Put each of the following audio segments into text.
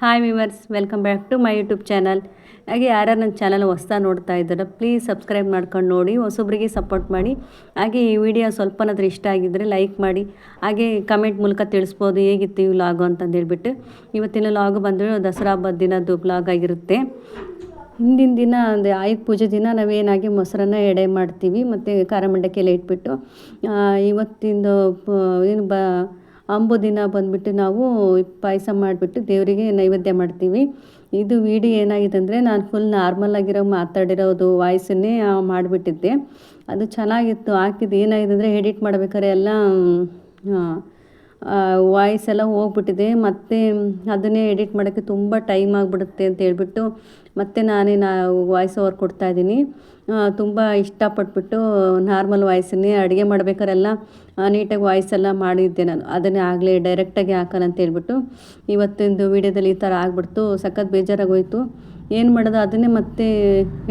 Hi viewers welcome back to my YouTube channel ಹಾಗೆ ಯಾರ್ಯಾರು ನನ್ನ ಚಾನಲ್ ಹೊಸ್ತಾ ನೋಡ್ತಾ ಇದ್ದಾರೆ ಪ್ಲೀಸ್ ಸಬ್ಸ್ಕ್ರೈಬ್ ಮಾಡ್ಕೊಂಡು ನೋಡಿ, ಹೊಸೊಬ್ರಿಗೆ ಸಪೋರ್ಟ್ ಮಾಡಿ. ಹಾಗೆ ಈ ವಿಡಿಯೋ ಸ್ವಲ್ಪನಾದ್ರೂ ಇಷ್ಟ ಆಗಿದ್ದರೆ ಲೈಕ್ ಮಾಡಿ. ಹಾಗೆ ಕಮೆಂಟ್ ಮೂಲಕ ತಿಳಿಸ್ಬೋದು, ಹೇಗಿತ್ತು ಈ ವ್ಲಾಗು ಅಂತಂದು ಹೇಳ್ಬಿಟ್ಟು. ಇವತ್ತಿನ ಲಾಗು ಬಂದರೆ ದಸರಾ ಹಬ್ಬದ ದಿನದ್ದು ವ್ಲಾಗ್ ಆಗಿರುತ್ತೆ. ಹಿಂದಿನ ದಿನ ಅಂದರೆ ಆಯುಧ ಪೂಜೆ ದಿನ ನಾವೇನಾಗಿ ಮೊಸರನ್ನ ಎಡೆ ಮಾಡ್ತೀವಿ, ಮತ್ತು ಖಾರ ಮಂಡಕ್ಕೆಲ್ಲ ಇಟ್ಬಿಟ್ಟು ಇವತ್ತಿಂದು ಏನು ಬ ಅಂಬು ದಿನ ಬಂದುಬಿಟ್ಟು ನಾವು ಪಾಯಸ ಮಾಡಿಬಿಟ್ಟು ದೇವರಿಗೆ ನೈವೇದ್ಯ ಮಾಡ್ತೀವಿ. ಇದು ವಿಡಿಯೋ ಏನಾಗಿದೆ ಅಂದರೆ ನಾನು ಫುಲ್ ನಾರ್ಮಲ್ ಆಗಿರೋ ಮಾತಾಡಿರೋದು ವಾಯ್ಸನ್ನೇ ಮಾಡಿಬಿಟ್ಟಿದ್ದೆ. ಅದು ಚೆನ್ನಾಗಿತ್ತು. ಹಾಕಿದ್ದು ಏನಾಗಿದೆ ಅಂದರೆ ಎಡಿಟ್ ಮಾಡ್ಬೇಕಾದ್ರೆ ಎಲ್ಲ ವಾಯ್ಸ್ ಎಲ್ಲ ಹೋಗ್ಬಿಟ್ಟಿದೆ. ಮತ್ತು ಅದನ್ನೇ ಎಡಿಟ್ ಮಾಡೋಕ್ಕೆ ತುಂಬ ಟೈಮ್ ಆಗಿಬಿಡುತ್ತೆ ಅಂತ ಹೇಳ್ಬಿಟ್ಟು ಮತ್ತೆ ನಾನೇ ನಾ ವಾಯ್ಸ್ ಓವರ್ ಕೊಡ್ತಾಯಿದ್ದೀನಿ ತುಂಬ ಇಷ್ಟಪಟ್ಬಿಟ್ಟು ನಾರ್ಮಲ್ ವಾಯ್ಸನ್ನೇ ಅಡುಗೆ ಮಾಡ್ಬೇಕಾರೆಲ್ಲ ನೀಟಾಗಿ ವಾಯ್ಸ್ ಎಲ್ಲ ಮಾಡಿದ್ದೆ ನಾನು. ಅದನ್ನೇ ಆಗಲೇ ಡೈರೆಕ್ಟಾಗಿ ಹಾಕೋಣ ಅಂತ ಹೇಳ್ಬಿಟ್ಟು ಇವತ್ತಿಂದು ವೀಡಿಯೋದಲ್ಲಿ ಈ ಥರ ಆಗಿಬಿಡ್ತು. ಸಖತ್ ಬೇಜಾರಾಗೋಯಿತು. ಏನು ಮಾಡೋದು? ಅದನ್ನೇ ಮತ್ತೆ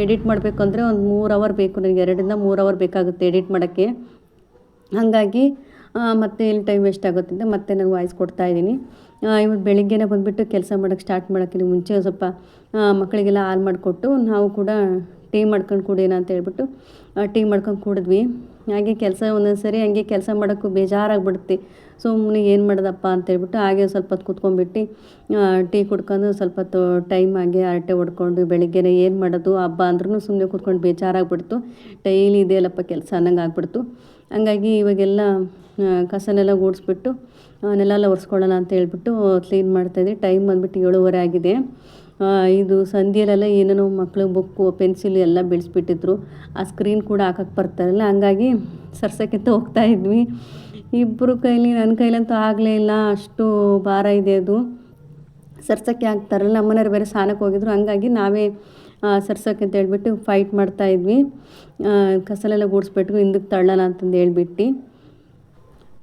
ಎಡಿಟ್ ಮಾಡಬೇಕು ಅಂದರೆ ಒಂದು ಮೂರು ಅವರ್ ಬೇಕು. ನನಗೆ ಎರಡರಿಂದ ಮೂರು ಅವರ್ ಬೇಕಾಗುತ್ತೆ ಎಡಿಟ್ ಮಾಡೋಕ್ಕೆ. ಹಾಗಾಗಿ ಮತ್ತೆ ಇಲ್ಲಿ ಟೈಮ್ ವೇಸ್ಟ್ ಆಗುತ್ತೆ ಅಂತ ಮತ್ತೆ ನಾನು ವಾಯ್ಸ್ ಕೊಡ್ತಾ ಇದ್ದೀನಿ. ಇವತ್ತು ಬೆಳಿಗ್ಗೆನೇ ಬಂದುಬಿಟ್ಟು ಕೆಲಸ ಮಾಡೋಕ್ಕೆ ಸ್ಟಾರ್ಟ್ ಮಾಡೋಕ್ಕಿಂತ ಮುಂಚೆ ಸ್ವಲ್ಪ ಮಕ್ಕಳಿಗೆಲ್ಲ ಹಾಲು ಮಾಡಿಕೊಟ್ಟು ನಾವು ಕೂಡ ಟೀ ಮಾಡ್ಕೊಂಡು ಕುಡಿಯೋಣ ಅಂತ ಹೇಳ್ಬಿಟ್ಟು ಟೀ ಮಾಡ್ಕೊಂಡು ಕುಡಿದ್ವಿ. ಹಾಗೆ ಕೆಲಸ ಒಂದೊಂದು ಸರಿ ಹಂಗೆ ಕೆಲಸ ಮಾಡೋಕ್ಕೂ ಬೇಜಾರಾಗ್ಬಿಡುತ್ತೆ. ಸುಮ್ಮನೆ ಏನು ಮಾಡೋದಪ್ಪ ಅಂತೇಳ್ಬಿಟ್ಟು ಹಾಗೆ ಸ್ವಲ್ಪ ಹೊತ್ತು ಕುತ್ಕೊಂಡ್ಬಿಟ್ಟು ಟೀ ಕುಡ್ಕೊಂಡು ಸ್ವಲ್ಪ ಹೊತ್ತು ಟೈಮ್ ಆಗಿ ಹರಟೆ ಹೊಡ್ಕೊಂಡು ಬೆಳಿಗ್ಗೆನೇ ಏನು ಮಾಡೋದು, ಹಬ್ಬ ಅಂದ್ರೂ ಸುಮ್ಮನೆ ಕೂತ್ಕೊಂಡು ಬೇಜಾರಾಗ್ಬಿಡ್ತು. ಡೈಲಿ ಇದೆಯಲ್ಲಪ್ಪ ಕೆಲಸ ಅನ್ನಂಗೆ ಆಗ್ಬಿಡ್ತು. ಹಂಗಾಗಿ ಇವಾಗೆಲ್ಲ ಕಸನೆಲ್ಲ ಗೂಡಿಸ್ಬಿಟ್ಟು ನೆಲ ಎಲ್ಲ ಒರೆಸ್ಕೊಳ್ಳೋಣ ಅಂತ ಹೇಳ್ಬಿಟ್ಟು ಕ್ಲೀನ್ ಮಾಡ್ತಾಯಿದ್ದೆ ಟೈಮ್ ಬಂದುಬಿಟ್ಟು ಏಳುವರೆ ಆಗಿದೆ. ಇದು ಸಂಧಿಯಲ್ಲೆಲ್ಲ ಏನೇನೋ ಮಕ್ಕಳು ಬುಕ್ಕು, ಪೆನ್ಸಿಲ್ ಎಲ್ಲ ಬಿಡಿಸ್ಬಿಟ್ಟಿದ್ರು. ಆ ಸ್ಕ್ರೀನ್ ಕೂಡ ಹಾಕಕ್ಕೆ ಬರ್ತಾರಲ್ಲ ಹಂಗಾಗಿ ಸರ್ಸಕ್ಕಿಂತ ಹೋಗ್ತಾ ಇದ್ವಿ. ಇಬ್ಬರು ಕೈಲಿ ನನ್ನ ಕೈಲಂತೂ ಆಗಲೇ ಇಲ್ಲ, ಅಷ್ಟು ಭಾರ ಇದೆ ಅದು. ಸರ್ಸಕ್ಕೆ ಆಗ್ತಾರಲ್ಲ, ನಮ್ಮನೆಯವ್ರು ಬೇರೆ ಸ್ನಾನಕ್ಕೆ ಹೋಗಿದ್ರು, ಹಂಗಾಗಿ ನಾವೇ ಸರ್ಸಕ್ಕೆ ಅಂತ ಹೇಳ್ಬಿಟ್ಟು ಫೈಟ್ ಮಾಡ್ತಾ ಇದ್ವಿ. ಕಸಲೆಲ್ಲ ಗೂಡಿಸ್ಬಿಟ್ಟು ಹಿಂದಕ್ಕೆ ತಳ್ಳಲ್ಲ ಅಂತಂದು ಹೇಳ್ಬಿಟ್ಟು.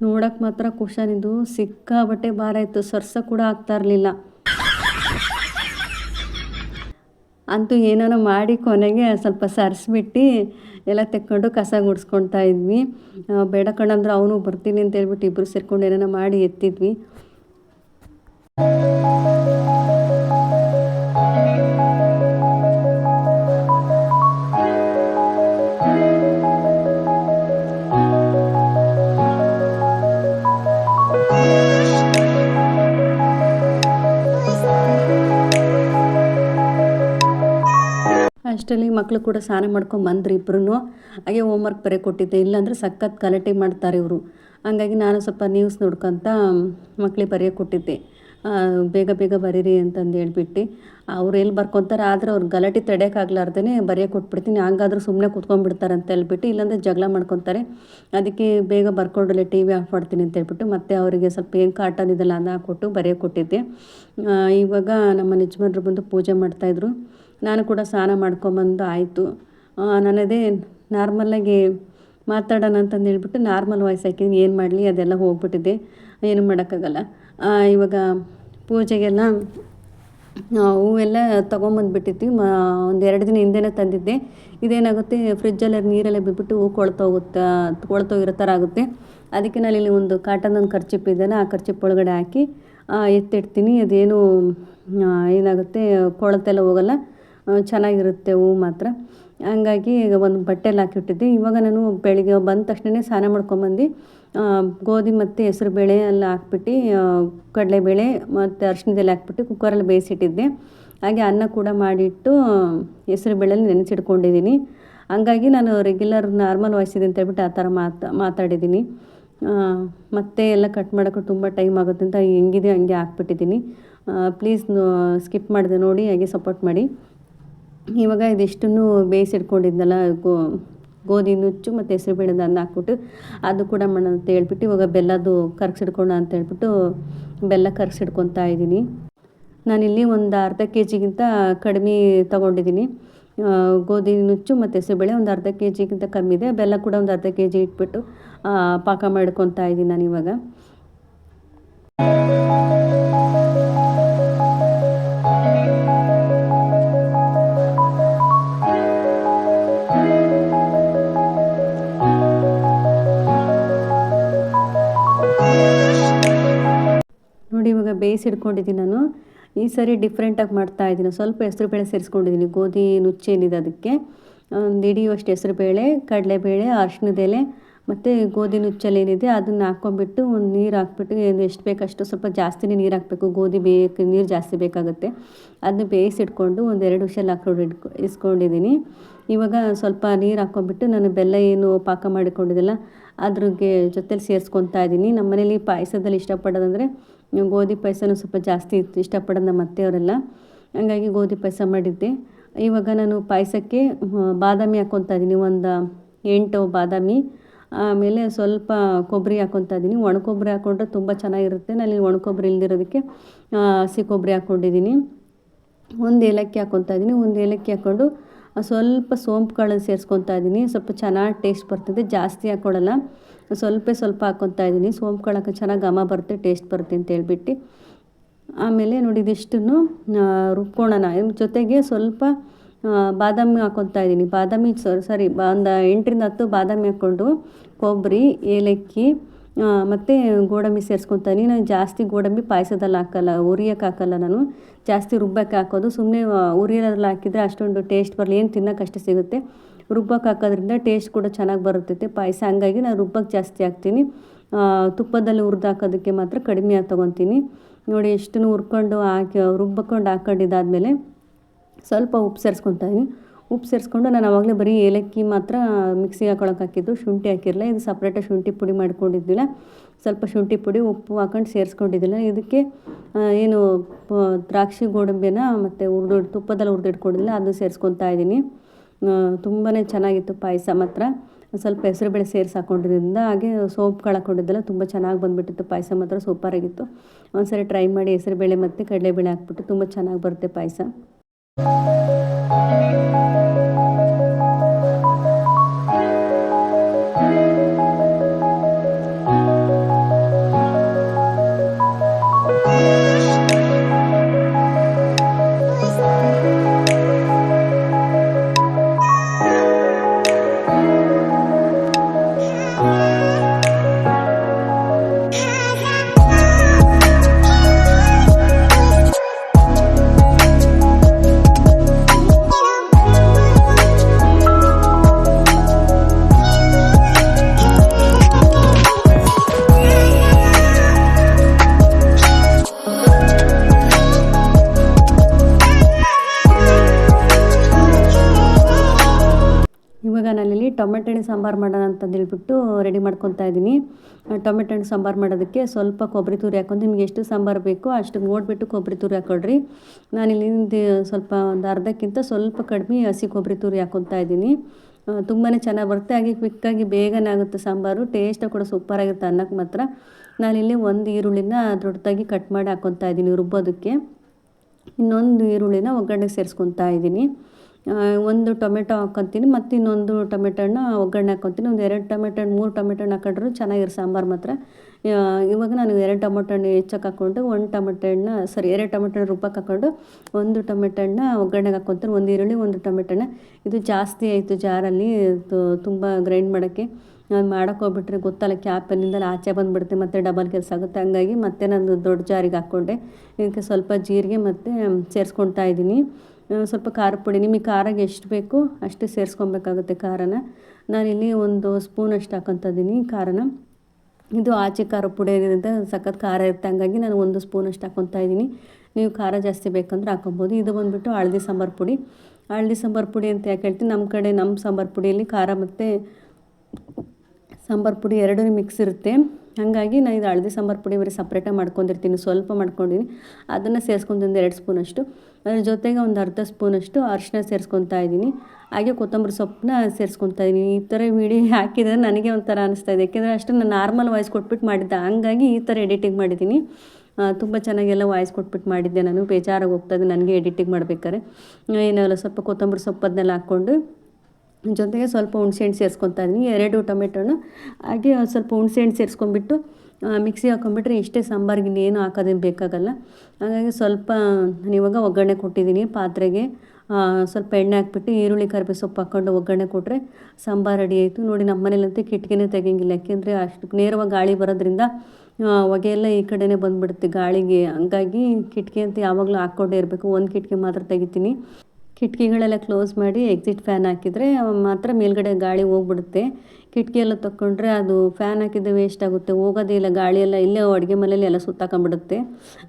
ನೋಡೋಕೆ ಮಾತ್ರ ಕುಶನಿದು ಸಿಕ್ಕಾಬಟ್ಟೆ ಭಾರ ಇತ್ತು. ಸರ್ಸ ಕೂಡ ಆಗ್ತಾ ಇರಲಿಲ್ಲ. ಅಂತೂ ಏನೇನೋ ಮಾಡಿ ಕೊನೆಗೆ ಸ್ವಲ್ಪ ಸರಿಸ್ಬಿಟ್ಟು ಎಲ್ಲ ತೆಕ್ಕೊಂಡು ಕಸ ಗುಡಿಸ್ಕೊಳ್ತಾ ಇದ್ವಿ. ಬೇಡ ಕಣಂದ್ರೆ ಅವನು ಬರ್ತೀನಿ ಅಂತ ಹೇಳ್ಬಿಟ್ಟು ಇಬ್ಬರು ಸೇರ್ಕೊಂಡು ಏನೇನೋ ಮಾಡಿ ಎತ್ತಿದ್ವಿ. ಅಷ್ಟರಲ್ಲಿ ಮಕ್ಕಳು ಕೂಡ ಸ್ನಾನ ಮಾಡ್ಕೊಂಡು ಬಂದ್ರಿ ಇಬ್ಬರೂ ಹಾಗೆ ಹೋಮ್ವರ್ಕ್ ಬರೆ ಕೊಟ್ಟಿದ್ದೆ. ಇಲ್ಲಾಂದರೆ ಸಖತ್ ಗಲಾಟೆ ಮಾಡ್ತಾರೆ ಇವರು. ಹಂಗಾಗಿ ನಾನು ಸ್ವಲ್ಪ ನ್ಯೂಸ್ ನೋಡ್ಕೊತ ಮಕ್ಕಳಿಗೆ ಬರೆಯ ಕೊಟ್ಟಿದ್ದೆ. ಬೇಗ ಬೇಗ ಬರೀರಿ ಅಂತಂದು ಹೇಳ್ಬಿಟ್ಟು. ಅವ್ರು ಎಲ್ಲಿ ಬರ್ಕೊತಾರೆ? ಆದರೆ ಅವ್ರು ಗಲಾಟೆ ತಡೆಯೋಕ್ಕಾಗ್ಲಾರ್ದೇ ಬರೆಯೋ ಕೊಟ್ಬಿಡ್ತೀನಿ. ಹಂಗಾದ್ರೂ ಸುಮ್ಮನೆ ಕೂತ್ಕೊಂಡ್ಬಿಡ್ತಾರೆ ಅಂತ ಹೇಳ್ಬಿಟ್ಟು. ಇಲ್ಲಾಂದರೆ ಜಗಳ ಮಾಡ್ಕೊತಾರೆ. ಅದಕ್ಕೆ ಬೇಗ ಬರ್ಕೊಂಡಲ್ಲೇ ಟಿ ವಿ ಆಫ್ ಮಾಡ್ತೀನಿ ಅಂತ ಹೇಳ್ಬಿಟ್ಟು ಮತ್ತೆ ಅವರಿಗೆ ಸ್ವಲ್ಪ ಏನು ಕಾಟನ್ ಇದೆಲ್ಲ ಅದನ್ನ ಹಾಕ್ಕೊಟ್ಟು ಬರೆಯೋ ಕೊಟ್ಟಿದ್ದೆ. ಇವಾಗ ನಮ್ಮ ಯಜಮಾನ್ರು ಬಂದು ಪೂಜೆ ಮಾಡ್ತಾಯಿದ್ರು ನಾನು ಕೂಡ ಸ್ನಾನ ಮಾಡ್ಕೊಂಬಂದು ಆಯಿತು. ನನ್ನದೇ ನಾರ್ಮಲಾಗಿ ಮಾತಾಡೋಣ ಅಂತಂದು ಹೇಳ್ಬಿಟ್ಟು ನಾರ್ಮಲ್ ವಾಯ್ಸ್ ಹಾಕಿದ್ದೀನಿ ಏನು ಮಾಡಲಿ? ಅದೆಲ್ಲ ಹೋಗ್ಬಿಟ್ಟಿದೆ. ಏನು ಮಾಡೋಕ್ಕಾಗಲ್ಲ. ಇವಾಗ ಪೂಜೆಗೆಲ್ಲ ಹೂವೆಲ್ಲ ತೊಗೊಂಬಂದುಬಿಟ್ಟಿದ್ವಿ. ಮ, ಒಂದು ಎರಡು ದಿನ ಹಿಂದೆನೇ ತಂದಿದ್ದೆ. ಇದೇನಾಗುತ್ತೆ ಫ್ರಿಜ್ಜಲ್ಲಿ ನೀರೆಲ್ಲ ಬಿಟ್ಬಿಟ್ಟು ಹೂ ಕೊಳ್ತೋಗುತ್ತೆ ಕೊಳ್ತೋಗಿರೋ ಥರ ಆಗುತ್ತೆ. ಅದಕ್ಕೆ ನಾನು ಇಲ್ಲಿ ಒಂದು ಕಾಟನ್ ಒಂದು ಖರ್ಚಿಪ್ ಇದೆಯಲ್ಲ ಆ ಖರ್ಚಿಪ್ ಒಳಗಡೆ ಹಾಕಿ ಎತ್ತಿಡ್ತೀನಿ. ಅದೇನು ಏನಾಗುತ್ತೆ, ಕೊಳತೆಲ್ಲ ಹೋಗಲ್ಲ. ಚೆನ್ನಾಗಿರುತ್ತೆ ಹೂವು ಮಾತ್ರ. ಹಂಗಾಗಿ ಈಗ ಒಂದು ಬಟ್ಟೆಲಿ ಹಾಕಿಟ್ಟಿದ್ದೆ. ಇವಾಗ ನಾನು ಬೆಳಿಗ್ಗೆ ಬಂದ ತಕ್ಷಣನೇ ಸ್ನಾನ ಮಾಡ್ಕೊಂಬಂದು ಗೋಧಿ ಮತ್ತು ಹೆಸರುಬೇಳೆ ಎಲ್ಲ ಹಾಕ್ಬಿಟ್ಟು ಕಡಲೆ ಕಡಲೆಬೇಳೆ ಮತ್ತು ಅರ್ಶಿಣದಲ್ಲಿ ಹಾಕ್ಬಿಟ್ಟು ಕುಕ್ಕರಲ್ಲಿ ಬೇಯಿಸಿಟ್ಟಿದ್ದೆ. ಹಾಗೆ ಅನ್ನ ಕೂಡ ಮಾಡಿಟ್ಟು ಹೆಸರುಬೇಳೆಲಿ ನೆನೆಸಿಟ್ಕೊಂಡಿದ್ದೀನಿ. ಹಂಗಾಗಿ ನಾನು ರೆಗ್ಯುಲರ್ ನಾರ್ಮಲ್ ವಾಯ್ಸ್ ಇದೆ ಅಂತ ಹೇಳ್ಬಿಟ್ಟು ಆ ಥರ ಮಾತಾ, ಮಾತಾಡಿದ್ದೀನಿ. ಮತ್ತೆ ಎಲ್ಲ ಕಟ್ ಮಾಡೋಕ್ಕೆ ತುಂಬ ಟೈಮ್ ಆಗುತ್ತೆ ಅಂತ ಹೆಂಗಿದೆ ಹಂಗೆ ಹಾಕ್ಬಿಟ್ಟಿದ್ದೀನಿ. ಪ್ಲೀಸ್ ಸ್ಕಿಪ್ ಮಾಡಿದೆ ನೋಡಿ, ಹಾಗೆ ಸಪೋರ್ಟ್ ಮಾಡಿ. ಇವಾಗ ಇದಿಷ್ಟನ್ನು ಬೇಯಿಸಿಟ್ಕೊಂಡಿದ್ನಲ್ಲ ಗೋ, ಗೋಧಿ ನುಚ್ಚು ಮತ್ತು ಹೆಸರುಬೇಳೆದ ಅನ್ನ ಹಾಕ್ಬಿಟ್ಟು ಅದು ಕೂಡ ಮಾಡೋಣ ಅಂತ ಹೇಳ್ಬಿಟ್ಟು ಇವಾಗ ಬೆಲ್ಲದ್ದು ಕರ್ಗಿಸಿಡ್ಕೊಳ್ಳೋಣ ಅಂತ ಹೇಳ್ಬಿಟ್ಟು ಬೆಲ್ಲ ಕರ್ಗಿಸಿಡ್ಕೊತಾ ಇದ್ದೀನಿ. ನಾನಿಲ್ಲಿ ಒಂದು ಅರ್ಧ ಕೆ ಜಿಗಿಂತ ಕಡಿಮೆ ತೊಗೊಂಡಿದ್ದೀನಿ. ಗೋಧಿ ನುಚ್ಚು ಮತ್ತು ಹೆಸರುಬೇಳೆ ಒಂದು ಅರ್ಧ ಕೆ ಜಿಗಿಂತ ಕಮ್ಮಿ ಇದೆ. ಬೆಲ್ಲ ಕೂಡ ಒಂದು ಅರ್ಧ ಕೆ ಜಿ ಇಟ್ಬಿಟ್ಟು ಪಾಕ ಮಾಡ್ಕೊತಾ ಇದ್ದೀನಿ ನಾನು ಇವಾಗ ನೋಡಿ ಇಟ್ಕೊಂಡಿದ್ದೀನಿ ನಾನು. ಈ ಸರಿ ಡಿಫ್ರೆಂಟಾಗಿ ಮಾಡ್ತಾ ಇದ್ದೀನಿ. ಸ್ವಲ್ಪ ಹೆಸರುಬೇಳೆ ಸೇರಿಸ್ಕೊಂಡಿದ್ದೀನಿ. ಗೋಧಿ ನುಚ್ಚೇನಿದೆ ಅದಕ್ಕೆ. ಒಂದು ಹಿಡಿಯುವಷ್ಟು ಹೆಸರುಬೇಳೆ ಕಡಲೆಬೇಳೆ ಅರ್ಶಿನದ ಎಲೆ, ಮತ್ತು ಗೋಧಿ ನುಚ್ಚಲ್ಲಿ ಏನಿದೆ ಅದನ್ನು ಹಾಕ್ಕೊಂಡ್ಬಿಟ್ಟು ಒಂದು ನೀರು ಹಾಕ್ಬಿಟ್ಟು ಎಷ್ಟು ಬೇಕಷ್ಟು ಸ್ವಲ್ಪ ಜಾಸ್ತಿನೇ ನೀರು ಹಾಕಬೇಕು. ಗೋಧಿ ಬೇಕು, ನೀರು ಜಾಸ್ತಿ ಬೇಕಾಗುತ್ತೆ. ಅದನ್ನ ಬೇಯಿಸಿಟ್ಕೊಂಡು ಒಂದು ಎರಡು ವಿಷಲ್ ಹಾಕೊಂಡು ಇಟ್ಕೊ, ಇಸ್ಕೊಂಡಿದ್ದೀನಿ. ಇವಾಗ ಸ್ವಲ್ಪ ನೀರು ಹಾಕ್ಕೊಂಡ್ಬಿಟ್ಟು ನಾನು ಬೆಲ್ಲ ಏನು ಪಾಕ ಮಾಡಿಕೊಂಡಿದ್ದೆಲ್ಲ, ಅದ್ರಿಗೆ ಜೊತೆಲಿ ಸೇರಿಸ್ಕೊತಾ ಇದ್ದೀನಿ. ನಮ್ಮ ಮನೇಲಿ ಪಾಯಸದಲ್ಲಿ ಇಷ್ಟಪಡೋದಂದರೆ ಗೋಧಿ ಪಾಯಸನೂ ಸ್ವಲ್ಪ ಜಾಸ್ತಿ ಇತ್ತು, ಇಷ್ಟಪಡೋದು ನಮ್ಮ ಅತ್ತೆಯವರೆಲ್ಲ. ಹಂಗಾಗಿ ಗೋಧಿ ಪಾಯಸ ಮಾಡಿದ್ದೆ. ಇವಾಗ ನಾನು ಪಾಯಸಕ್ಕೆ ಬಾದಾಮಿ ಹಾಕ್ಕೊತಾ ಇದ್ದೀನಿ. ಒಂದು ಎಂಟು ಬಾದಾಮಿ, ಆಮೇಲೆ ಸ್ವಲ್ಪ ಕೊಬ್ಬರಿ ಹಾಕ್ಕೊತಾ ಇದ್ದೀನಿ. ಒಣ ಕೊಬ್ಬರಿ ಹಾಕ್ಕೊಂಡ್ರೆ ತುಂಬ ಚೆನ್ನಾಗಿರುತ್ತೆ. ನಾನು ಒಣ ಕೊಬ್ಬರಿ ಇಲ್ದಿರೋದಕ್ಕೆ ಹಸಿ ಕೊಬ್ಬರಿ ಹಾಕ್ಕೊಂಡಿದ್ದೀನಿ ಒಂದು ಏಲಕ್ಕಿ ಹಾಕ್ಕೊತಾ ಇದ್ದೀನಿ. ಒಂದು ಏಲಕ್ಕಿ ಹಾಕ್ಕೊಂಡು ಸ್ವಲ್ಪ ಸೋಂಪುಗಳನ್ನು ಸೇರಿಸ್ಕೊತಾ ಇದ್ದೀನಿ. ಸ್ವಲ್ಪ ಚೆನ್ನಾಗಿ ಟೇಸ್ಟ್ ಬರ್ತದೆ. ಜಾಸ್ತಿ ಹಾಕ್ಕೊಳ್ಳಲ್ಲ ಸ್ವಲ್ಪ ಸ್ವಲ್ಪ ಹಾಕ್ಕೊತಾ ಇದ್ದೀನಿ. ಸೋಂಪು ಕಾಳು ಹಾಕಿ ಚೆನ್ನಾಗಿ ಘಮ ಬರುತ್ತೆ, ಟೇಸ್ಟ್ ಬರುತ್ತೆ ಅಂತ ಹೇಳ್ಬಿಟ್ಟು. ಆಮೇಲೆ ನೋಡಿ ಇದಿಷ್ಟನ್ನು ರುಬ್ಕೊಳ್ಳೋಣ ಜೊತೆಗೆ ಸ್ವಲ್ಪ ಬಾದಾಮಿ ಹಾಕ್ಕೊತಾ ಇದ್ದೀನಿ. ಬಾದಾಮಿ ಸಾರಿ ಒಂದು ಎಂಟರಿಂದ ಹತ್ತು ಬಾದಾಮಿ ಹಾಕ್ಕೊಂಡು, ಕೊಬ್ಬರಿ, ಏಲಕ್ಕಿ ಮತ್ತು ಗೋಡಂಬಿ ಸೇರಿಸ್ಕೊತೀನಿ ನಾನು ಜಾಸ್ತಿ ಗೋಡಂಬಿ ಪಾಯಸದಲ್ಲಿ ಹಾಕಲ್ಲ, ಉರಿಯೋಕೆ ಹಾಕಲ್ಲ ನಾನು. ಜಾಸ್ತಿ ರುಬ್ಬಕ್ಕೆ ಹಾಕೋದು. ಸುಮ್ಮನೆ ಉರಿಯೋದ್ರಲ್ಲಿ ಹಾಕಿದರೆ ಅಷ್ಟೊಂದು ಟೇಸ್ಟ್ ಬರಲಿ. ಏನು ತಿನ್ನೋಕ್ಕಷ್ಟೇ ಸಿಗುತ್ತೆ. ರುಬ್ಬಕ್ಕೆ ಹಾಕೋದ್ರಿಂದ ಟೇಸ್ಟ್ ಕೂಡ ಚೆನ್ನಾಗಿ ಬರುತ್ತೈತೆ. ಪಾಯಸ, ಹಂಗಾಗಿ ನಾನು ರುಬ್ಬಕ್ಕೆ ಜಾಸ್ತಿ ಹಾಕ್ತೀನಿ. ತುಪ್ಪದಲ್ಲಿ ಹುರಿದು ಹಾಕೋದಕ್ಕೆ ಮಾತ್ರ ಕಡಿಮೆ ತೊಗೊತೀನಿ. ನೋಡಿ, ಎಷ್ಟನ್ನು ಹುರ್ಕೊಂಡು ಹಾಕಿ ರುಬ್ಕೊಂಡು ಹಾಕೊಂಡಿದ್ದಾದಮೇಲೆ ಸ್ವಲ್ಪ ಉಪ್ಪು ಸೇರಿಸ್ಕೊತಾ ಇದ್ದೀನಿ ಉಪ್ಪು ಸೇರಿಸ್ಕೊಂಡು ನಾನು ಆವಾಗಲೇ ಬರೀ ಏಲಕ್ಕಿ ಮಾತ್ರ ಮಿಕ್ಸಿಗೆ ಹಾಕೊಳಕ್ಕೆ ಹಾಕಿದ್ದು, ಶುಂಠಿ ಹಾಕಿರಲಿಲ್ಲ ಇದು ಸಪ್ರೇಟಾಗಿ ಶುಂಠಿ ಪುಡಿ ಮಾಡ್ಕೊಂಡಿದ್ದಿಲ್ಲ. ಸ್ವಲ್ಪ ಶುಂಠಿ ಪುಡಿ, ಉಪ್ಪು ಹಾಕೊಂಡು ಸೇರಿಸ್ಕೊಂಡಿದ್ದಿಲ್ಲ. ಇದಕ್ಕೆ ಏನು ದ್ರಾಕ್ಷಿ ಗೋಡಂಬಿನ ಮತ್ತು ಹುರಿದು, ತುಪ್ಪದಲ್ಲಿ ಹುರ್ದಿಟ್ಕೊಂಡಿದ್ದಿಲ್ಲ ಅದು ಸೇರಿಸ್ಕೊತಾ ಇದ್ದೀನಿ ತುಂಬಾ ಚೆನ್ನಾಗಿತ್ತು ಪಾಯಸ ಮಾತ್ರ. ಸ್ವಲ್ಪ ಹೆಸರುಬೇಳೆ ಸೇರಿಸಿ ಹಾಕೊಂಡಿದ್ದರಿಂದ ಹಾಗೆ ಸೋಪ್ಗಳು ಹಾಕೊಂಡಿದ್ದೆಲ್ಲ ತುಂಬ ಚೆನ್ನಾಗಿ ಬಂದುಬಿಟ್ಟಿತ್ತು. ಪಾಯಸ ಮಾತ್ರ ಸೂಪರಾಗಿತ್ತು ಒಂದ್ಸರಿ ಟ್ರೈ ಮಾಡಿ ಹೆಸರುಬೇಳೆ ಮತ್ತು ಕಡಲೆಬೇಳೆ ಹಾಕ್ಬಿಟ್ಟು ತುಂಬ ಚೆನ್ನಾಗಿ ಬರುತ್ತೆ ಪಾಯಸ. ಇವಾಗ ನಾನಿಲ್ಲಿ ಟೊಮೆಟೊ ಹಣ್ಣು ಸಾಂಬಾರು ಮಾಡೋಣ ಅಂತಂದು ಹೇಳ್ಬಿಟ್ಟು ರೆಡಿ ಮಾಡ್ಕೊತಾ ಇದ್ದೀನಿ. ಟೊಮೆಟೊ ಹಣ್ಣು ಸಾಂಬಾರು ಮಾಡೋದಕ್ಕೆ ಸ್ವಲ್ಪ ಕೊಬ್ಬರಿ ತುರಿ ಹಾಕೊಂಡು ನಿಮ್ಗೆ ಎಷ್ಟು ಸಾಂಬಾರು ಬೇಕೋ ಅಷ್ಟು ನೋಡಿಬಿಟ್ಟು ಕೊಬ್ಬರಿ ತುರಿ ಹಾಕೊಳ್ರಿ. ನಾನಿಲ್ಲಿ ಸ್ವಲ್ಪ ಒಂದು ಅರ್ಧಕ್ಕಿಂತ ಸ್ವಲ್ಪ ಕಡಿಮೆ ಹಸಿ ಕೊಬ್ಬರಿ ತುರಿ ಹಾಕೊತಾ ಇದ್ದೀನಿ. ತುಂಬಾ ಚೆನ್ನಾಗಿ ಬರುತ್ತೆ ಹಾಗೆ ಕ್ವಿಕ್ಕಾಗಿ ಬೇಗನೆ ಆಗುತ್ತೆ ಸಾಂಬಾರು. ಟೇಸ್ಟ್ ಕೂಡ ಸೂಪರಾಗಿರುತ್ತೆ ಅನ್ನಕ್ಕೆ ಮಾತ್ರ. ನಾನಿಲ್ಲಿ ಒಂದು ಈರುಳ್ಳಿನ ದೊಡ್ಡದಾಗಿ ಕಟ್ ಮಾಡಿ ಹಾಕೊತಾ ಇದ್ದೀನಿ ರುಬ್ಬೋದಕ್ಕೆ. ಇನ್ನೊಂದು ಈರುಳ್ಳಿನ ಒಗ್ಗರಣೆಗೆ ಸೇರಿಸ್ಕೊತಾ ಇದ್ದೀನಿ. ಒಂದು ಟೊಮೆಟೊ ಹಾಕ್ಕೊತೀನಿ ಮತ್ತು ಇನ್ನೊಂದು ಟೊಮೆಟೊ ಹಣ್ಣು ಒಗ್ಗರಣೆ ಹಾಕ್ಕೊತೀನಿ ಒಂದು ಎರಡು ಟೊಮೆಟೊ ಹಣ್ಣು ಮೂರು ಟೊಮೆಟೊ ಹಣ್ಣು ಹಾಕೊಂಡ್ರು ಚೆನ್ನಾಗಿರೋ ಸಾಂಬಾರು ಮಾತ್ರ. ಇವಾಗ ನಾನು ಎರಡು ಟೊಮೆಟೊ ಹಣ್ಣು ಹೆಚ್ಚಕ್ಕೆ ಹಾಕ್ಕೊಂಡು ಒಂದು ಟೊಮೆಟೊ ಹಣ್ಣು ಸಾರಿ, ಎರಡು ಟೊಮೆಟೊ ಹಣ್ಣು ರುಬ್ಬಕ್ಕೆ ಹಾಕ್ಕೊಂಡು ಒಂದು ಟೊಮೆಟೊ ಹಣ್ಣು ಒಗ್ಗರಣೆಗೆ ಹಾಕ್ಕೊತೀನಿ ಒಂದು ಈರುಳ್ಳಿ, ಒಂದು ಟೊಮೆಟೊ ಹಣ್ಣು ಇದು ಜಾಸ್ತಿ ಆಯಿತು ಜಾರಲ್ಲಿ ತುಂಬ ಗ್ರೈಂಡ್ ಮಾಡೋಕ್ಕೆ. ನಾನು ಮಾಡೋಕೆ ಹೋಗ್ಬಿಟ್ರೆ ಗೊತ್ತಲ್ಲ ಕ್ಯಾಪನಿಂದಲೇ ಆಚೆ ಬಂದುಬಿಡುತ್ತೆ, ಮತ್ತು ಡಬಲ್ ಕೆಲಸ ಆಗುತ್ತೆ. ಹಂಗಾಗಿ ಮತ್ತೆ ನಾನು ದೊಡ್ಡ ಜಾರಿಗೆ ಹಾಕ್ಕೊಂಡೆ ಇದಕ್ಕೆ ಸ್ವಲ್ಪ ಜೀರಿಗೆ ಮತ್ತು ಸೇರಿಸ್ಕೊಳ್ತಾ ಇದ್ದೀನಿ. ಸ್ವಲ್ಪ ಖಾರ ಪುಡಿ. ನಿಮಗೆ ಖಾರಾಗೆ ಎಷ್ಟು ಬೇಕು ಅಷ್ಟು ಸೇರಿಸ್ಕೊಬೇಕಾಗುತ್ತೆ ಖಾರನ. ನಾನಿಲ್ಲಿ ಒಂದು ಸ್ಪೂನಷ್ಟು ಹಾಕೊತ ಇದ್ದೀನಿ ಖಾರನ. ಇದು ಆಚೆ ಖಾರ ಪುಡಿ ಏನಿದೆ ಸಖತ್ ಖಾರ ಇರುತ್ತೆ. ಹಂಗಾಗಿ ನಾನು ಒಂದು ಸ್ಪೂನ್ ಅಷ್ಟು ಹಾಕೊತಾ ಇದ್ದೀನಿ. ನೀವು ಖಾರ ಜಾಸ್ತಿ ಬೇಕಂದ್ರೆ ಹಾಕೊಬೋದು. ಇದು ಬಂದುಬಿಟ್ಟು ಹಳದಿ ಸಾಂಬಾರು ಪುಡಿ. ಹಳದಿ ಸಾಂಬಾರು ಪುಡಿ ಅಂತ ಯಾಕೆ ಹೇಳ್ತೀನಿ, ನಮ್ಮ ಕಡೆ ನಮ್ಮ ಸಾಂಬಾರು ಪುಡಿಯಲ್ಲಿ ಖಾರ ಮತ್ತು ಸಾಂಬಾರು ಪುಡಿ ಎರಡೂ ಮಿಕ್ಸ್ ಇರುತ್ತೆ. ಹಾಗಾಗಿ ನಾನು ಇದು ಹಳದಿ ಸಾಂಬಾರು ಪುಡಿ ಬರೀ ಸಪ್ರೇಟಾಗಿ ಮಾಡ್ಕೊಂಡಿರ್ತೀನಿ, ಸ್ವಲ್ಪ ಮಾಡ್ಕೊಂಡಿದ್ದೀನಿ ಅದನ್ನು ಸೇರಿಸ್ಕೊಂತಂದು ಎರಡು ಸ್ಪೂನಷ್ಟು ಅದ್ರ ಜೊತೆಗೆ ಒಂದು ಅರ್ಧ ಸ್ಪೂನಷ್ಟು ಅರಿಶಿನ ಸೇರಿಸ್ಕೊತಾ ಇದ್ದೀನಿ. ಹಾಗೆ ಕೊತ್ತಂಬರಿ ಸೊಪ್ಪನ್ನ ಸೇರಿಸ್ಕೊತಾ ಇದ್ದೀನಿ. ಈ ಥರ ವಿಡಿಯೋ ಹಾಕಿದರೆ ನನಗೆ ಒಂಥರ ಅನಿಸ್ತಾ ಇದೆ ಯಾಕೆಂದರೆ ಅಷ್ಟು ನಾನು ನಾರ್ಮಲ್ ವಾಯ್ಸ್ ಕೊಟ್ಬಿಟ್ಟು ಮಾಡಿದ್ದೆ, ಹಂಗಾಗಿ ಈ ಥರ ಎಡಿಟಿಂಗ್ ಮಾಡಿದ್ದೀನಿ. ತುಂಬ ಚೆನ್ನಾಗೆಲ್ಲ ವಾಯ್ಸ್ ಕೊಟ್ಬಿಟ್ಟು ಮಾಡಿದ್ದೆ ನಾನು. ಬೇಜಾರಾಗಿ ಹೋಗ್ತಾಯಿದ್ದೆ ನನಗೆ ಎಡಿಟಿಂಗ್ ಮಾಡ್ಬೇಕಾದ್ರೆ. ಏನಲ್ಲ ಸ್ವಲ್ಪ ಕೊತ್ತಂಬರಿ ಸೊಪ್ಪದನ್ನೆಲ್ಲ ಹಾಕ್ಕೊಂಡು ಜೊತೆಗೆ ಸ್ವಲ್ಪ ಹುಣ್ಸೆಹಣ್ಣು ಸೇರಿಸ್ಕೊತಾ ಇದ್ದೀನಿ. ಎರಡು ಟೊಮೆಟೊನ ಹಾಗೆ ಸ್ವಲ್ಪ ಹುಣ್ಸೆಹಣ್ಣು ಸೇರಿಸ್ಕೊಂಡ್ಬಿಟ್ಟು ಮಿಕ್ಸಿ ಹಾಕೊಂಡ್ಬಿಟ್ರೆ ಇಷ್ಟೇ ಸಾಂಬಾರಿಗೆ ಇನ್ನೇನು ಹಾಕೋದೇನು ಬೇಕಾಗಲ್ಲ. ಹಾಗಾಗಿ ಸ್ವಲ್ಪ, ನಾನು ಇವಾಗ ಒಗ್ಗರಣೆ ಕೊಟ್ಟಿದ್ದೀನಿ ಪಾತ್ರೆಗೆ. ಸ್ವಲ್ಪ ಎಣ್ಣೆ ಹಾಕ್ಬಿಟ್ಟು ಈರುಳ್ಳಿ ಕರಿಬೇವು ಸೊಪ್ಪು ಹಾಕ್ಕೊಂಡು ಒಗ್ಗರಣೆ ಕೊಟ್ಟರೆ ಸಾಂಬಾರು ರೆಡಿ ಆಯಿತು. ನೋಡಿ, ನಮ್ಮ ಮನೇಲಂತೂ ಕಿಟಕಿನೇ ತೆಗಿಯಂಗಿಲ್ಲ. ಯಾಕೆಂದರೆ ಅಷ್ಟು ನೇರವಾಗಿ ಗಾಳಿ ಬರೋದ್ರಿಂದ ಹೊಗೆಯೆಲ್ಲ ಈ ಕಡೆನೇ ಬಂದುಬಿಡುತ್ತೆ ಗಾಳಿಗೆ. ಹಂಗಾಗಿ ಕಿಟಕಿ ಅಂತ ಯಾವಾಗಲೂ ಹಾಕ್ಕೊಂಡೇ ಇರಬೇಕು. ಒಂದು ಕಿಟಕಿ ಮಾತ್ರ ತೆಗಿತೀನಿ. ಕಿಟಕಿಗಳೆಲ್ಲ ಕ್ಲೋಸ್ ಮಾಡಿ ಎಕ್ಸಿಟ್ ಫ್ಯಾನ್ ಹಾಕಿದರೆ ಮಾತ್ರ ಮೇಲ್ಗಡೆ ಗಾಳಿ ಹೋಗ್ಬಿಡುತ್ತೆ. ಕಿಟಕಿ ತಕ್ಕೊಂಡ್ರೆ ಅದು ಫ್ಯಾನ್ ಹಾಕಿದ್ದು ವೇಸ್ಟ್ ಆಗುತ್ತೆ. ಹೋಗೋದೇ ಇಲ್ಲ. ಗಾಳಿ ಎಲ್ಲ ಇಲ್ಲೇ ಅಡುಗೆ ಮನೇಲಿ ಎಲ್ಲ ಸುತ್ತಾಕೊಂಡ್ಬಿಡುತ್ತೆ.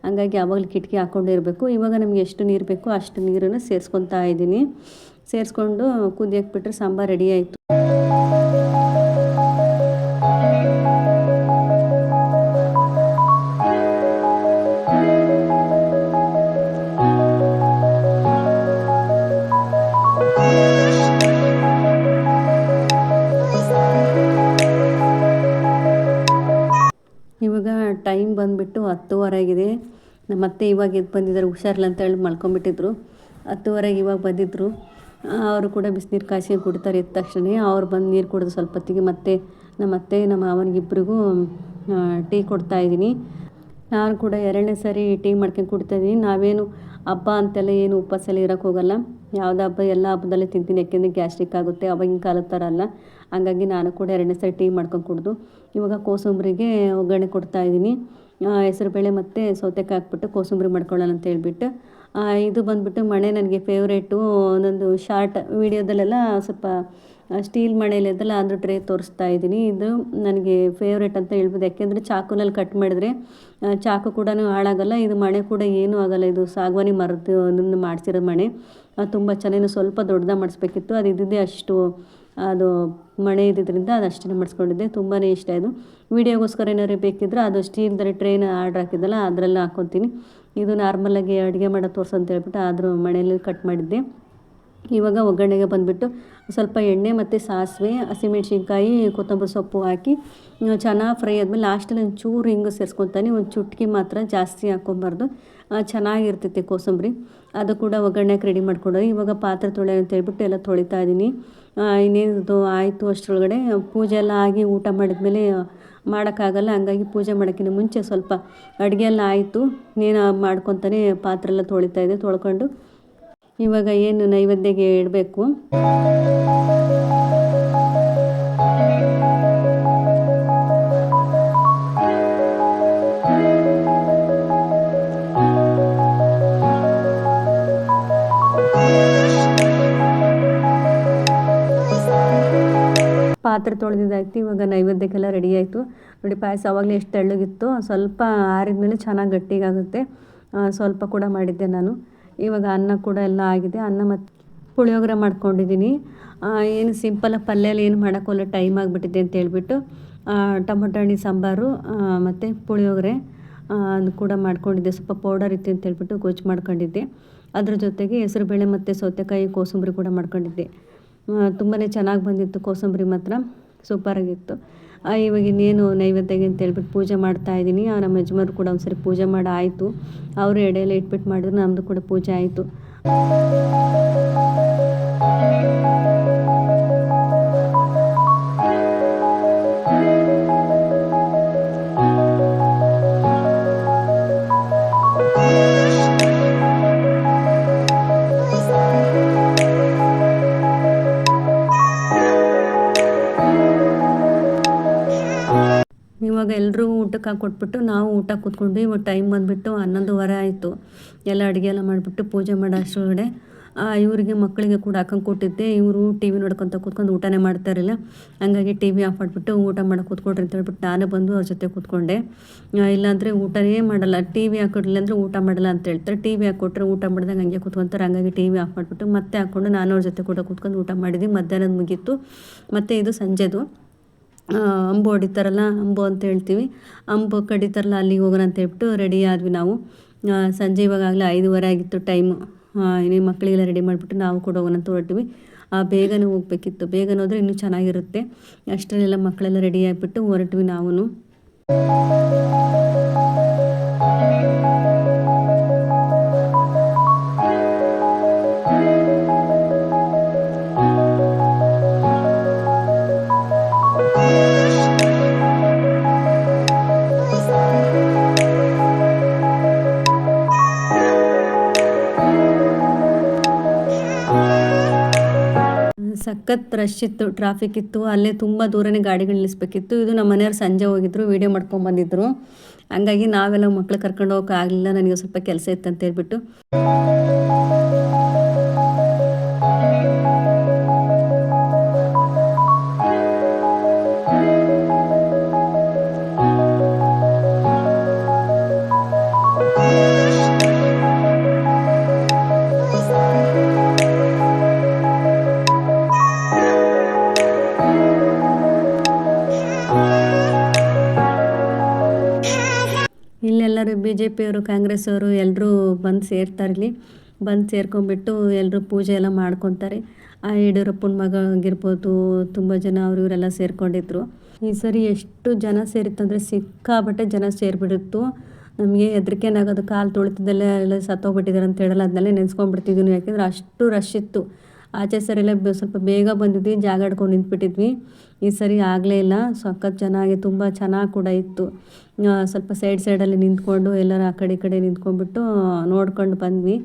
ಹಂಗಾಗಿ ಯಾವಾಗಲೂ ಕಿಟಕಿ ಹಾಕ್ಕೊಂಡಿರಬೇಕು ಇವಾಗ ನಮಗೆ ಎಷ್ಟು ನೀರು ಬೇಕೋ ಅಷ್ಟು ನೀರನ್ನು ಸೇರಿಸ್ಕೊತಾ ಇದ್ದೀನಿ. ಸೇರಿಸ್ಕೊಂಡು ಕುದಿಯಕ್ಕೆ ಬಿಟ್ಟರೆ ಸಾಂಬಾರು ರೆಡಿ ಆಯಿತು. ಹತ್ತುವರೆ ಆಗಿದೆ ನಮ್ಮ ಅತ್ತೆ ಇವಾಗ ಎದ್ದು ಬಂದಿದ್ದಾರೆ, ಹುಷಾರಿಲ್ಲ ಅಂತ ಹೇಳಿ ಮಲ್ಕೊಂಬಿಟ್ಟಿದ್ರು ಹತ್ತುವರೆಗೆ ಇವಾಗ ಬಂದಿದ್ದರು ಅವರು ಕೂಡ ಬಿಸಿನೀರು ಕಾಯಿಸಿ ಕುಡಿತಾರೆ ಎದ್ದ ತಕ್ಷಣ ಅವ್ರು ಬಂದು ನೀರು ಕುಡಿದು ಸ್ವಲ್ಪ ಹೊತ್ತಿಗೆ ಮತ್ತೆ ನಮ್ಮ ಅತ್ತೆ, ನಮ್ಮ ಮಾವನಿಗಿಬ್ಬರಿಗೂ ಟೀ ಕೊಡ್ತಾಯಿದ್ದೀನಿ ನಾನು ಕೂಡ ಎರಡನೇ ಸಾರಿ ಟೀ ಮಾಡ್ಕೊಂಡು ಕುಡಿತಾಯಿದ್ದೀನಿ ನಾವೇನು ಹಬ್ಬ ಅಂತೆಲ್ಲ ಏನು ಉಪವಾಸ ಎಲ್ಲ ಇರೋಕ್ಕೆ ಹೋಗಲ್ಲ. ಯಾವುದೇ ಹಬ್ಬ ಎಲ್ಲ ಹಬ್ಬದಲ್ಲೇ ತಿಂತೀನಿ. ಯಾಕೆಂದರೆ ಗ್ಯಾಸ್ಟ್ರಿಕ್ ಆಗುತ್ತೆ. ಅವಾಗಿನ ಕಾಲದ ಥರ ಅಲ್ಲ. ಹಾಗಾಗಿ ನಾನು ಕೂಡ ಎರಡನೇ ಸಾರಿ ಟೀ ಮಾಡ್ಕೊಂಡು ಕುಡಿದು ಇವಾಗ ಕೋಸಂಬರಿಗೆ ಒಗ್ಗರಣೆ ಕೊಡ್ತಾಯಿದ್ದೀನಿ ಹೆಸರುಬೇಳೆ ಮತ್ತು ಸೌತೆಕಾಯಿ ಹಾಕ್ಬಿಟ್ಟು ಕೋಸಂಬರಿ ಮಾಡ್ಕೊಳ್ಳೋಣ ಅಂತ ಹೇಳ್ಬಿಟ್ಟು. ಇದು ಬಂದುಬಿಟ್ಟು ಮಣೆ ನನಗೆ ಫೇವ್ರೇಟು ಒಂದೊಂದು ಶಾರ್ಟ್ ವೀಡಿಯೋದಲ್ಲೆಲ್ಲ ಸ್ವಲ್ಪ ಸ್ಟೀಲ್ ಮಣೆಯಲ್ಲಿ ಅದೆಲ್ಲ ಅದ್ರ ಟ್ರೇ ತೋರಿಸ್ತಾ ಇದ್ದೀನಿ. ಇದು ನನಗೆ ಫೇವ್ರೇಟ್ ಅಂತ ಹೇಳ್ಬೋದು. ಯಾಕೆಂದರೆ ಚಾಕುನಲ್ಲಿ ಕಟ್ ಮಾಡಿದ್ರೆ ಚಾಕು ಕೂಡ ಹಾಳಾಗಲ್ಲ. ಇದು ಮಣೆ ಕೂಡ ಏನೂ ಆಗಲ್ಲ. ಇದು ಸಾಗವಾನಿ ಮರದ ಮಾಡಿಸಿರೋ ಮಣೆ. ತುಂಬ ಚೆನ್ನಾಗಿ ಸ್ವಲ್ಪ ದೊಡ್ಡದಾಗ ಮಾಡಿಸ್ಬೇಕಿತ್ತು. ಅದು ಇದ್ದಿದ್ದೇ ಅಷ್ಟು ಅದು ಮಣೆ ಇದ್ದಿದ್ದರಿಂದ ಅದು ಅಷ್ಟೇ ಮಾಡಿಸ್ಕೊಂಡಿದ್ದೆ. ತುಂಬಾ ಇಷ್ಟ ಇದು. ವೀಡಿಯೋಗೋಸ್ಕರ ಏನಾದ್ರು ಬೇಕಿದ್ರೆ ಅದು ಸ್ಟೀಲ್ದಲ್ಲಿ ಟ್ರೈನ್ ಆರ್ಡ್ರ್ ಹಾಕಿದ್ದಲ್ಲ, ಅದರಲ್ಲಿ ಹಾಕ್ಕೊತೀನಿ ಇದು ನಾರ್ಮಲಾಗಿ ಅಡುಗೆ ಮಾಡೋ ತೋರ್ಸು ಅಂತ ಹೇಳ್ಬಿಟ್ಟು ಆದರೂ ಮಣೆಯಲ್ಲಿ ಕಟ್ ಮಾಡಿದ್ದೆ. ಇವಾಗ ಒಗ್ಗರಣೆಗೆ ಬಂದುಬಿಟ್ಟು ಸ್ವಲ್ಪ ಎಣ್ಣೆ ಮತ್ತು ಸಾಸಿವೆ, ಹಸಿಮೆಣ್ಸಿನ್ಕಾಯಿ, ಕೊತ್ತಂಬರಿ ಸೊಪ್ಪು ಹಾಕಿ ಚೆನ್ನಾಗಿ ಫ್ರೈ ಆದಮೇಲೆ ಲಾಸ್ಟಲ್ಲಿ ಒಂದು ಚೂರು ಹಿಂಗೆ ಸೇರಿಸ್ಕೊತಾನೆ. ಒಂದು ಚುಟ್ಕಿ ಮಾತ್ರ ಜಾಸ್ತಿ ಹಾಕ್ಕೊಬಾರ್ದು. ಚೆನ್ನಾಗಿರ್ತೈತೆ ಕೋಸಂಬರಿ. ಅದು ಕೂಡ ಒಗ್ಗರಣೆಗೆ ರೆಡಿ ಮಾಡ್ಕೊಂಡು, ಇವಾಗ ಪಾತ್ರೆ ತೊಳೆ ಅಂತ ಹೇಳ್ಬಿಟ್ಟು ಎಲ್ಲ ತೊಳಿತಾ ಇದ್ದೀನಿ ಇನ್ನೇನು ಆಯಿತು ಅಷ್ಟರೊಳಗಡೆ, ಪೂಜೆ ಎಲ್ಲ ಆಗಿ ಊಟ ಮಾಡಿದ್ಮೇಲೆ ಮಾಡೋಕ್ಕಾಗಲ್ಲ, ಹಂಗಾಗಿ ಪೂಜೆ ಮಾಡೋಕ್ಕಿಂತ ಮುಂಚೆ ಸ್ವಲ್ಪ ಅಡುಗೆ ಎಲ್ಲ ಆಯಿತು ನೀನು ಮಾಡ್ಕೊತಾನೆ ಪಾತ್ರೆ ಎಲ್ಲ ತೊಳಿತಾ ಇದೆ ತೊಳ್ಕೊಂಡು ಇವಾಗ ಏನು ನೈವೇದ್ಯಗೆ ಇಡಬೇಕು. ಪಾತ್ರೆ ತೊಳೆದಿದ್ದಾಯ್ತು, ಇವಾಗ ನೈವೇದ್ಯಕ್ಕೆಲ್ಲ ರೆಡಿ ಆಯಿತು ನೋಡಿ ಪಾಯಸ ಆವಾಗಲೇ ಎಷ್ಟು ತೆಳ್ಳಗಿತ್ತು, ಸ್ವಲ್ಪ ಆರಿದ ಮೇಲೆ ಚೆನ್ನಾಗಿ ಗಟ್ಟಿಗಾಗುತ್ತೆ. ಸ್ವಲ್ಪ ಕೂಡ ಮಾಡಿದ್ದೆ ನಾನು. ಇವಾಗ ಅನ್ನ ಕೂಡ ಎಲ್ಲ ಆಗಿದೆ. ಅನ್ನ ಮತ್ತು ಪುಳಿಯೋಗರೆ ಮಾಡ್ಕೊಂಡಿದ್ದೀನಿ. ಏನು ಸಿಂಪಲಾಗಿ ಪಲ್ಯಲ್ಲಿ ಏನು ಮಾಡೋಕ್ಕೋಲ್ಲ ಟೈಮ್ ಆಗಿಬಿಟ್ಟಿದೆ ಅಂತ ಹೇಳ್ಬಿಟ್ಟು ಟೊಮೊಟೊ ಹಣ್ಣಿ, ಸಾಂಬಾರು ಮತ್ತು ಪುಳಿಯೋಗರೆ ಅದು ಕೂಡ ಮಾಡ್ಕೊಂಡಿದ್ದೆ. ಸ್ವಲ್ಪ ಪೌಡರ್ ಇತ್ತು ಅಂತ ಹೇಳ್ಬಿಟ್ಟು ಗೊಜ್ಜು ಮಾಡ್ಕೊಂಡಿದ್ದೆ. ಅದ್ರ ಜೊತೆಗೆ ಹೆಸರುಬೇಳೆ ಮತ್ತು ಸೌತೆಕಾಯಿ, ಕೋಸಂಬರಿ ಕೂಡ ಮಾಡ್ಕೊಂಡಿದ್ದೆ. ತುಂಬಾ ಚೆನ್ನಾಗಿ ಬಂದಿತ್ತು ಕೋಸಂಬರಿ ಮಾತ್ರ. ಸೂಪರಾಗಿತ್ತು ಇವಾಗ ಇನ್ನೇನು ನೈವೇದ್ಯಗೆ ಅಂತ ಹೇಳ್ಬಿಟ್ಟು ಪೂಜೆ ಮಾಡ್ತಾ ಇದ್ದೀನಿ. ನಮ್ಮ ಯಜಮಾನ್ರು ಕೂಡ ಒಂದ್ಸರಿ ಪೂಜೆ ಮಾಡಿ ಆಯಿತು. ಅವರು ಎಡೆಯಲ್ಲಿ ಇಟ್ಬಿಟ್ಟು ಮಾಡಿದ್ರು ನಮ್ಮದು ಕೂಡ ಪೂಜೆ ಆಯಿತು. ಊಟಕ್ಕೆ ಹಾಕ್ಕೊಟ್ಬಿಟ್ಟು ನಾವು ಊಟ ಕೂತ್ಕೊಂಡ್ವಿ ಇವಾಗ ಟೈಮ್ ಬಂದುಬಿಟ್ಟು ಹನ್ನೊಂದುವರೆ ಆಯಿತು. ಎಲ್ಲ ಅಡುಗೆ ಎಲ್ಲ ಮಾಡಿಬಿಟ್ಟು ಪೂಜೆ ಮಾಡೋ ಅಷ್ಟರೊಳಗಡೆ ಇವರಿಗೆ ಮಕ್ಕಳಿಗೆ ಕೂಡ ಹಾಕೊಂಡು ಕೊಟ್ಟಿದ್ದೆ. ಇವರು ಟಿ ವಿ ನೋಡ್ಕೊತ ಕೂತ್ಕೊಂಡು ಊಟನೇ ಮಾಡ್ತಾ ಇರಲಿಲ್ಲ. ಹಂಗಾಗಿ ಟಿ ವಿ ಆಫ್ ಮಾಡಿಬಿಟ್ಟು ಊಟ ಮಾಡೋಕೆ ಕೂತ್ಕೊಡ್ರಿ ಅಂತ ಹೇಳ್ಬಿಟ್ಟು ನಾನೇ ಬಂದು ಅವ್ರ ಜೊತೆ ಕೂತ್ಕೊಂಡೆ. ಇಲ್ಲಾಂದರೆ ಊಟನೇ ಮಾಡಲ್ಲ. ಟಿ ವಿ ಹಾಕೊಡ್ಲಿಲ್ಲ ಅಂದರೆ ಊಟ ಮಾಡಲ್ಲ ಅಂತ ಹೇಳ್ತಾರೆ. ಟಿ ವಿ ಹಾಕ್ಕೊಟ್ರೆ ಊಟ ಮಾಡಿದಾಗ ಹಂಗೆ ಕೂತ್ಕೊಂತಾರೆ. ಹಂಗಾಗಿ ಟಿ ವಿ ಆಫ್ ಮಾಡಿಬಿಟ್ಟು ಮತ್ತೆ ಹಾಕ್ಕೊಂಡು ನಾನು ಅವ್ರ ಜೊತೆ ಕೂಡ ಕೂತ್ಕೊಂಡು ಊಟ ಮಾಡಿದ್ವಿ. ಮಧ್ಯಾಹ್ನದ ಮುಗೀತು. ಮತ್ತು ಇದು ಸಂಜೆದು. ಅಂಬು ಹೊಡಿತಾರಲ್ಲ, ಅಂಬು ಅಂತ ಹೇಳ್ತೀವಿ. ಅಂಬು ಕಡಿತಾರಲ್ಲ, ಅಲ್ಲಿಗೆ ಹೋಗೋಣ ಅಂತ ಹೇಳ್ಬಿಟ್ಟು ರೆಡಿ ಆದ್ವಿ ನಾವು. ಸಂಜೆ ಇವಾಗಲೇ ಐದುವರೆ ಆಗಿತ್ತು ಟೈಮು ಇನ್ನೇ ಮಕ್ಕಳಿಗೆಲ್ಲ ರೆಡಿ ಮಾಡಿಬಿಟ್ಟು ನಾವು ಕೂಡ ಹೋಗೋಣ ಅಂತ ಹೊರಟಿವಿ. ಬೇಗನೆ ಹೋಗ್ಬೇಕಿತ್ತು. ಬೇಗನೆ ಹೋದರೆ ಇನ್ನೂ ಚೆನ್ನಾಗಿರುತ್ತೆ. ಅಷ್ಟರಲ್ಲೆಲ್ಲ ಮಕ್ಕಳೆಲ್ಲ ರೆಡಿ ಆಗಿಬಿಟ್ಟು ಹೊರಟ್ವಿ ನಾವು ಸಖತ್ ರಶ್ ಇತ್ತು ಟ್ರಾಫಿಕ್ ಇತ್ತು, ಅಲ್ಲೇ ತುಂಬ ದೂರನೇ ಗಾಡಿಗಳು ನಿಲ್ಲಿಸ್ಬೇಕಿತ್ತು ಇದು ನಮ್ಮ ಮನೆಯವ್ರು ಸಂಜೆ ಹೋಗಿದ್ರು ವೀಡಿಯೋ ಮಾಡ್ಕೊಂಡು ಬಂದಿದ್ರು. ಹಂಗಾಗಿ ನಾವೆಲ್ಲ ಮಕ್ಳು ಕರ್ಕೊಂಡು ಹೋಗೋಕೆ ಆಗಲಿಲ್ಲ, ನನಗೆ ಸ್ವಲ್ಪ ಕೆಲಸ ಇತ್ತು ಅಂತ ಹೇಳ್ಬಿಟ್ಟು. ಕಾಂಗ್ರೆಸ್ ಅವರು ಎಲ್ಲರೂ ಬಂದು ಸೇರ್ತಾರೆ ಇಲ್ಲಿ ಬಂದು ಸೇರ್ಕೊಂಡ್ಬಿಟ್ಟು ಎಲ್ಲರೂ ಪೂಜೆ ಎಲ್ಲ ಮಾಡ್ಕೊತಾರೆ. ಆ ಯಡಿಯೂರಪ್ಪನ ಮಗ ಆಗಿರ್ಬೋದು, ತುಂಬ ಜನ ಅವರು ಇವರೆಲ್ಲ ಸೇರ್ಕೊಂಡಿದ್ರು. ಈ ಸರಿ ಎಷ್ಟು ಜನ ಸೇರಿತ್ತಂದರೆ ಸಿಕ್ಕಾಬಟ್ಟೆ ಜನ ಸೇರಿಬಿಡುತ್ತು ನಮಗೆ ಹೆದರಿಕೆನಾಗೋದು ಕಾಲು ತುಳಿತದಲ್ಲೇ ಎಲ್ಲ ಸತ್ತೋಗ್ಬಿಟ್ಟಿದ್ದಾರೆ ಅಂತ ಹೇಳಲ್ಲ. ಅದನ್ನೆಲ್ಲ ನೆನೆಸ್ಕೊಂಡ್ಬಿಡ್ತಿದ್ವಿ ಯಾಕೆಂದ್ರೆ ಅಷ್ಟು ರಶ್ ಇತ್ತು. ಆಚೆ ಸರಿಯೆಲ್ಲ ಸ್ವಲ್ಪ ಬೇಗ ಬಂದಿದ್ವಿ, ಜಾಗ ಹಿಡ್ಕೊಂಡು ನಿಂತ್ಬಿಟ್ಟಿದ್ವಿ. ಈ ಸರಿ ಆಗಲೇ ಇಲ್ಲ. ಸಖತ್ ಚೆನ್ನಾಗಿ ತುಂಬ ಚೆನ್ನಾಗಿ ಕೂಡ ಇತ್ತು. ಸ್ವಲ್ಪ ಸೈಡ್ ಸೈಡಲ್ಲಿ ನಿಂತ್ಕೊಂಡು ಎಲ್ಲರೂ ಆ ಕಡೆ ಈ ಕಡೆ ನಿಂತ್ಕೊಂಡ್ಬಿಟ್ಟು ನೋಡ್ಕೊಂಡು ಬಂದ್ವಿ.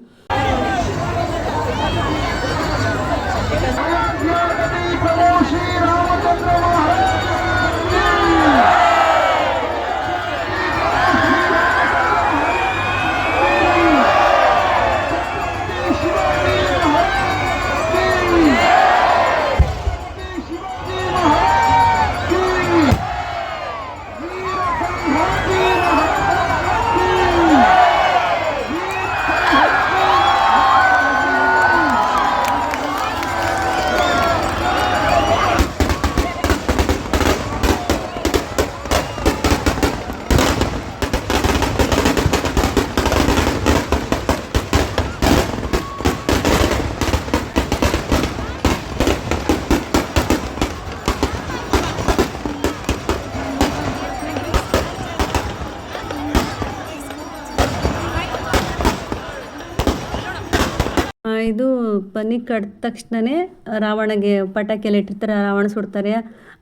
ಬನ್ನಿ ಕಟ್ಟ ತಕ್ಷಣವೇ ರಾವಣಗೆ ಪಟಾಕಿಯಲ್ಲಿ ಇಟ್ಟಿರ್ತಾರೆ, ರಾವಣ ಸುಡ್ತಾರೆ.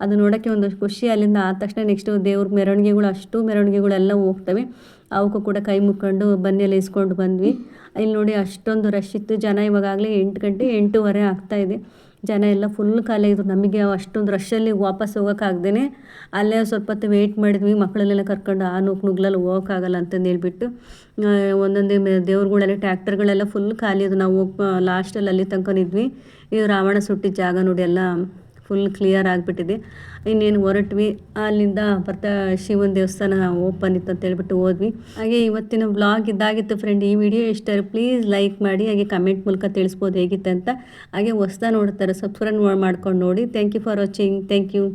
ಅದು ನೋಡೋಕ್ಕೆ ಒಂದು ಖುಷಿ. ಅಲ್ಲಿಂದ ಆದ ತಕ್ಷಣ ನೆಕ್ಸ್ಟು ದೇವ್ರ ಮೆರವಣಿಗೆಗಳು, ಅಷ್ಟು ಮೆರವಣಿಗೆಗಳೆಲ್ಲ ಹೋಗ್ತವೆ. ಅವಕ್ಕೂ ಕೂಡ ಕೈ ಮುಕ್ಕೊಂಡು ಬನ್ನಿಯಲ್ಲಿ ಇಸ್ಕೊಂಡು ಬಂದ್ವಿ. ಇಲ್ಲಿ ನೋಡಿ ಅಷ್ಟೊಂದು ರಶ್ ಇತ್ತು. ಜನ ಇವಾಗಾಗಲೇ ಎಂಟು ಗಂಟೆ ಎಂಟೂವರೆ ಆಗ್ತಾ ಇದೆ. ಜನ ಎಲ್ಲ ಫುಲ್ ಖಾಲಿ ಆಗಿದ್ರು. ನಮಗೆ ಅಷ್ಟೊಂದು ರಶ್ಶಲ್ಲಿ ವಾಪಸ್ ಹೋಗೋಕ್ಕಾಗ್ದೇ ಅಲ್ಲೇ ಸ್ವಲ್ಪ ಹೊತ್ತು ವೆಯ್ಟ್ ಮಾಡಿದ್ವಿ. ಮಕ್ಕಳನ್ನೆಲ್ಲ ಕರ್ಕೊಂಡು ಆ ನೂಕು ನುಗ್ಲಲ್ಲಿ ಹೋಗೋಕ್ಕಾಗಲ್ಲ ಅಂತಂದು ಹೇಳ್ಬಿಟ್ಟು ಒಂದೊಂದೇ ದೇವ್ರುಗಳೆಲ್ಲ ಟ್ಯಾಕ್ಟರ್ಗಳೆಲ್ಲ ಫುಲ್ ಖಾಲಿ ಅದು ನಾವು ಲಾಸ್ಟಲ್ಲಿ ಅಲ್ಲಿ ತನ್ಕೊಂಡಿದ್ವಿ ಇದು ರಾವಣ ಸುಟ್ಟಿದ ಜಾಗ ನೋಡಿ ಎಲ್ಲ ಫುಲ್ ಕ್ಲಿಯರ್ ಆಗಿಬಿಟ್ಟಿದೆ. ಇನ್ನೇನು ಹೊರಟ್ವಿ. ಅಲ್ಲಿಂದ ಬರ್ತಾ ಶಿವನ ದೇವಸ್ಥಾನ ಓಪನ್ ಇತ್ತು ಅಂತ ಹೇಳ್ಬಿಟ್ಟು ಹೋದ್ವಿ. ಹಾಗೆ ಇವತ್ತಿನ ಬ್ಲಾಗ್ ಇದಾಗಿತ್ತು ಫ್ರೆಂಡ್ ಈ ವಿಡಿಯೋ ಇಷ್ಟ ಪ್ಲೀಸ್ ಲೈಕ್ ಮಾಡಿ, ಹಾಗೆ ಕಮೆಂಟ್ ಮೂಲಕ ತಿಳಿಸ್ಬೋದು ಹೇಗಿತ್ತು ಅಂತ. ಹಾಗೆ ಹೊಸ್ದ ನೋಡ್ತಾರೆ ಸಬ್ಸ್ಕ್ರೈಬ್ ಮಾಡ್ಕೊಂಡು ನೋಡಿ. Thank you for watching thank you